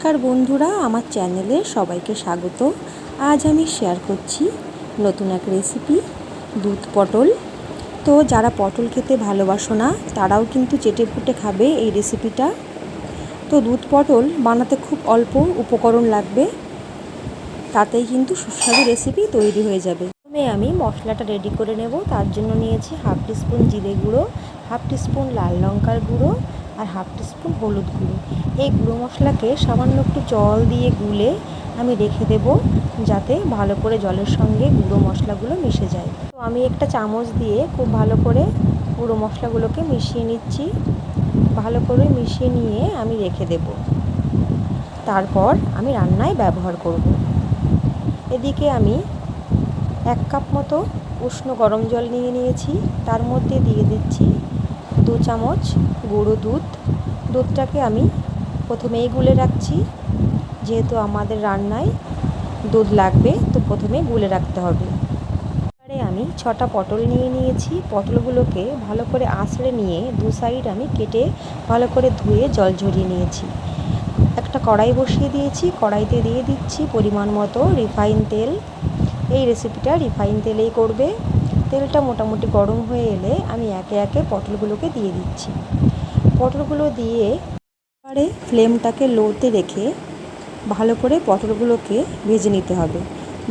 নমস্কার বন্ধুরা, আমার চ্যানেলে সবাইকে স্বাগত। আজ আমি শেয়ার করছি নতুন এক রেসিপি দুধ পটল। তো যারা পটল খেতে ভালোবাসো না, তারাও কিন্তু চেটে ফুটে খাবে এই রেসিপিটা তো দুধ পটল বানাতে খুব অল্প উপকরণ লাগবে, তাতেই কিন্তু সুস্বাদু রেসিপি তৈরি হয়ে যাবে। প্রথমে আমি মশলাটা রেডি করে নেব, তার জন্য নিয়েছি হাফ টিস্পুন জিরে গুঁড়ো, হাফ টিস্পুন লাল লঙ্কার গুঁড়ো আর হাফ টিস্পুন হলুদ গুঁড়ো। এই গুঁড়ো মশলাকে সামান্য একটু জল দিয়ে গুলে আমি রেখে দেব, যাতে ভালো করে জলের সঙ্গে গুঁড়ো মশলাগুলো মিশে যায়। তো আমি একটা চামচ দিয়ে খুব ভালো করে গুঁড়ো মশলাগুলোকে মিশিয়ে নিচ্ছি। ভালো করে মিশিয়ে নিয়ে আমি রেখে দেব। তারপর আমি রান্নায় ব্যবহার করব। এদিকে আমি এক কাপ মতো উষ্ণ গরম জল নিয়ে নিয়েছি। তার মধ্যে দিয়ে দিচ্ছি দু চামচ গুঁড়ো দুধ। দুধটাকে আমি প্রথমেই গুলে রাখছি। যেহেতু আমাদের রান্নায় দুধ লাগবে, তো প্রথমে গুলে রাখতে হবে। এবারে আমি ছটা পটল নিয়ে নিয়েছি। পটলগুলোকে ভালো করে আঁচড়ে নিয়ে দু সাইড আমি কেটে ভালো করে ধুয়ে জল ঝরিয়ে নিয়েছি। একটা কড়াই বসিয়ে দিয়েছি। কড়াইতে দিয়ে দিচ্ছি পরিমাণ মতো রিফাইন তেল। এই রেসিপিটা রিফাইন তেলেই করবে। তেলটা মোটামুটি গরম হয়ে এলে আমি একে একে পটলগুলোকে দিয়ে দিচ্ছি। পটলগুলো দিয়ে এবারে ফ্লেমটাকে লোতে রেখে ভালো করে পটলগুলোকে ভেজে নিতে হবে,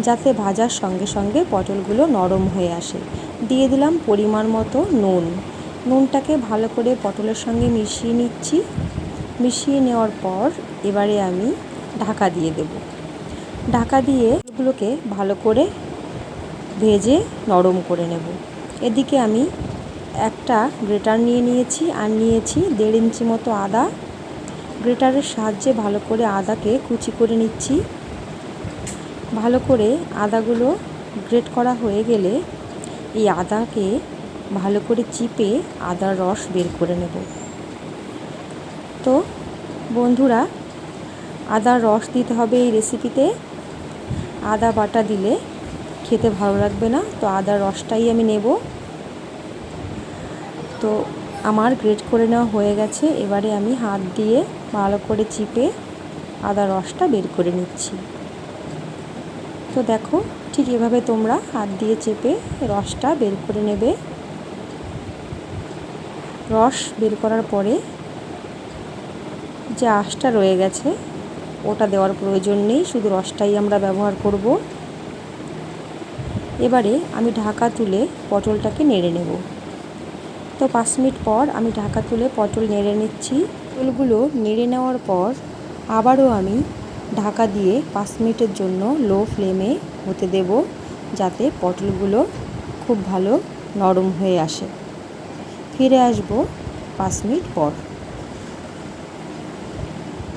যাতে ভাজার সঙ্গে সঙ্গে পটলগুলো নরম হয়ে আসে। দিয়ে দিলাম পরিমাণ মতো নুন। নুনটাকে ভালো করে পটলের সঙ্গে মিশিয়ে নিচ্ছি। মিশিয়ে নেওয়ার পর এবারে আমি ঢাকা দিয়ে দেব। ঢাকা দিয়ে এগুলোকে ভালো করে ভেজে নরম করে নেব। এদিকে আমি একটা গ্রেটার নিয়ে নিয়েছি আর নিয়েছি দেড় ইঞ্চি মতো আদা। গ্রেটারের সাহায্যে ভালো করে আদাকে কুচি করে নিচ্ছি। ভালো করে আদাগুলো গ্রেট করা হয়ে গেলে এই আদাকে ভালো করে চিপে আদার রস বের করে নেব। তো বন্ধুরা, আদার রস দিতে হবে এই রেসিপিতে আদা বাটা দিলে খেতে ভালো লাগবে না, তো আদার রসটাই আমি নেব। তো আমার গ্রেট করে নেওয়া হয়ে গেছে, এবারে আমি হাত দিয়ে ভালো করে চিপে আদা রসটা বের করে নিচ্ছি। তো দেখো, ঠিক এভাবে তোমরা হাত দিয়ে চেপে রসটা বের করে নেবে। রস বের করার পরে যে আঁশটা রয়ে গেছে, ওটা দেওয়ার প্রয়োজন নেই, শুধু রসটাই আমরা ব্যবহার করব। এবারে আমি ঢাকা তুলে পটলটাকে নেড়ে নেব। তো পাঁচ মিনিট পর আমি ঢাকা তুলে পটল নেড়ে নিচ্ছি। পটলগুলো নেড়ে নেওয়ার পর আবারও আমি ঢাকা দিয়ে পাঁচ মিনিটের জন্য লো ফ্লেমে হতে দেব যাতে পটলগুলো খুব ভালো নরম হয়ে আসে। ফিরে আসব পাঁচ মিনিট পর।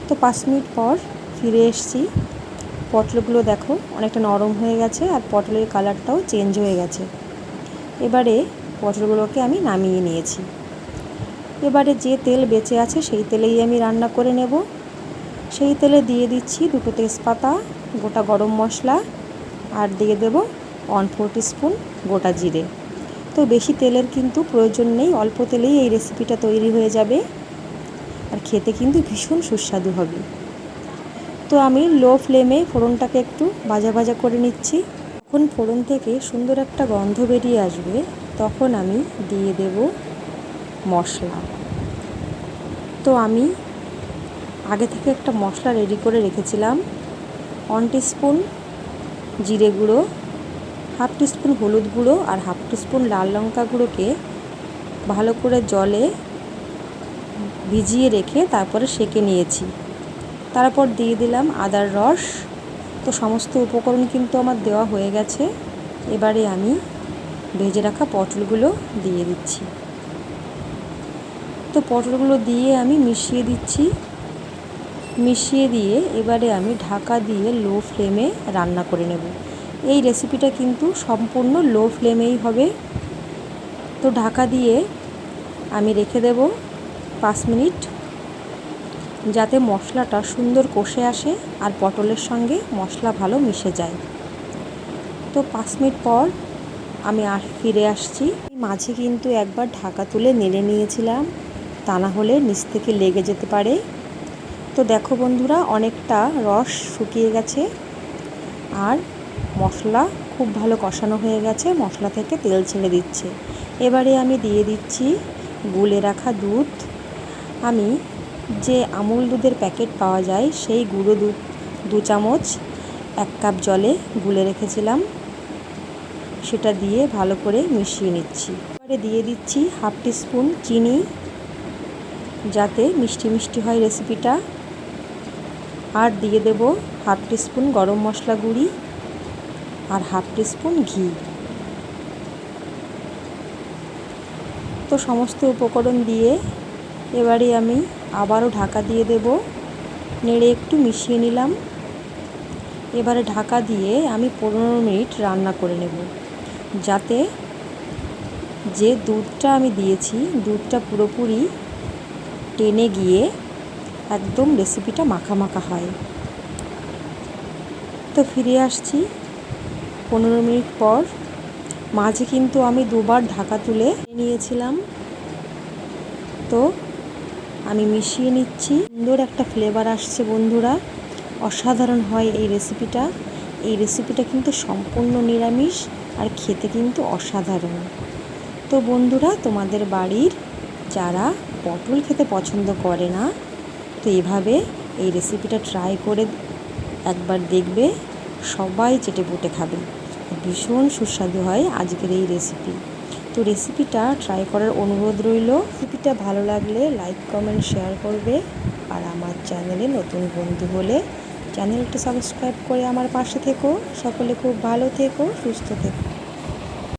তো পাঁচ মিনিট পর ফিরে এসছি। পটলগুলো দেখো, অনেকটা নরম হয়ে গেছে আর পটলের কালারটাও চেঞ্জ হয়ে গেছে। এবারে পটলগুলোকে আমি নামিয়ে নিয়েছি। এবারে যে তেল বেঁচে আছে সেই তেলেই আমি রান্না করে নেব। সেই তেলে দিয়ে দিচ্ছি দুটো তেজপাতা, গোটা গরম মশলা আর দিয়ে দেব ওয়ান ফোর স্পুন গোটা জিরে। তো বেশি তেলের কিন্তু প্রয়োজন নেই, অল্প তেলেই এই রেসিপিটা তৈরি হয়ে যাবে। আর খেতে কিন্তু ভীষণ সুস্বাদু হবে। তো আমি লো ফ্লেমে ফোড়নটাকে একটু ভাজা ভাজা করে নিচ্ছি। যখন ফোড়ন থেকে সুন্দর একটা গন্ধ বেরিয়ে আসবে, তখন আমি দিয়ে দেব মশলা। তো আমি আগে থেকে একটা মশলা রেডি করে রেখেছিলাম। ওয়ান স্পুন জিরে গুঁড়ো হাফ টিস্পুন হলুদ গুঁড়ো আর হাফ টিস্পুন লাল লঙ্কা গুঁড়োকে ভালো করে জলে ভিজিয়ে রেখে তারপরে সেকে নিয়েছি। তারপর দিয়ে দিলাম আদার রস। তো সমস্ত উপকরণ কিন্তু আমার দেওয়া হয়ে গেছে। এবারে আমি ভেজে রাখা পটলগুলো দিয়ে দিচ্ছি। তো পটলগুলো দিয়ে আমি মিশিয়ে দিচ্ছি। মিশিয়ে দিয়ে এবারে আমি ঢাকা দিয়ে লো ফ্লেমে রান্না করে নেব। এই রেসিপিটা কিন্তু সম্পূর্ণ লো ফ্লেমেই হবে। তো ঢাকা দিয়ে আমি রেখে দেব পাঁচ মিনিট। যাতে মশলাটা সুন্দর কষে আসে আর পটলের সঙ্গে মশলা ভালো মিশে যায়। তো পাঁচ মিনিট পর আমি আর ফিরে আসছি। মাঝে কিন্তু একবার ঢাকা তুলে নেড়ে নিয়েছিলাম, তা না হলে নিচ থেকে লেগে যেতে পারে। তো দেখো বন্ধুরা, অনেকটা রস শুকিয়ে গেছে আর মশলা খুব ভালো কষানো হয়ে গেছে, মশলা থেকে তেল ছেড়ে দিচ্ছে। এবারে আমি দিয়ে দিচ্ছি গুলে রাখা দুধ। আমি যে আমুল দুধের প্যাকেট পাওয়া যায়, সেই গুঁড়ো দুধ দু চামচ, এক কাপ জলে গুলে রেখেছিলাম। সেটা দিয়ে ভালো করে মিশিয়ে নিচ্ছি। এবারে দিয়ে দিচ্ছি হাফ টিস্পুন চিনি, যাতে মিষ্টি মিষ্টি হয় রেসিপিটা। আর দিয়ে দেব হাফ টিস্পুন গরম মশলা গুঁড়ি আর হাফ টিস্পুন ঘি। তো সমস্ত উপকরণ দিয়ে এবারে আমি আবারও ঢাকা দিয়ে দেব। নেড়ে একটু মিশিয়ে নিলাম। এবারে ঢাকা দিয়ে আমি পনেরো মিনিট রান্না করে নেব। যাতে যে দুধটা আমি দিয়েছি, দুধটা পুরোপুরি টেনে গিয়ে একদম রেসিপিটা মাখা হয়। তো ফিরে আসছি পনেরো মিনিট পর। মাঝে কিন্তু আমি দুবার ঢাকা তুলে নিয়েছিলাম। তো আমি মিশিয়ে নিচ্ছি। সুন্দর একটা ফ্লেভার আসছে বন্ধুরা। অসাধারণ হয় এই রেসিপিটা এই রেসিপিটা কিন্তু সম্পূর্ণ নিরামিষ আর খেতে কিন্তু অসাধারণ। তো বন্ধুরা, তোমাদের বাড়ির যারা পটল খেতে পছন্দ করে না, তো এভাবে এই রেসিপিটা ট্রাই করে একবার দেখবে, সবাই চেটে পুটে খাবে। ভীষণ সুস্বাদু হয় আজকের এই রেসিপি তো রেসিপিটা ট্রাই করার অনুরোধ রইল। রেসিপিটা ভালো লাগলে লাইক কমেন্ট শেয়ার করবে। আর আমার চ্যানেলে নতুন বন্ধু হলে চ্যানেলটা সাবস্ক্রাইব করে আমার পাশে থেকো। সকলে খুব ভালো থেকো, সুস্থ থেকো।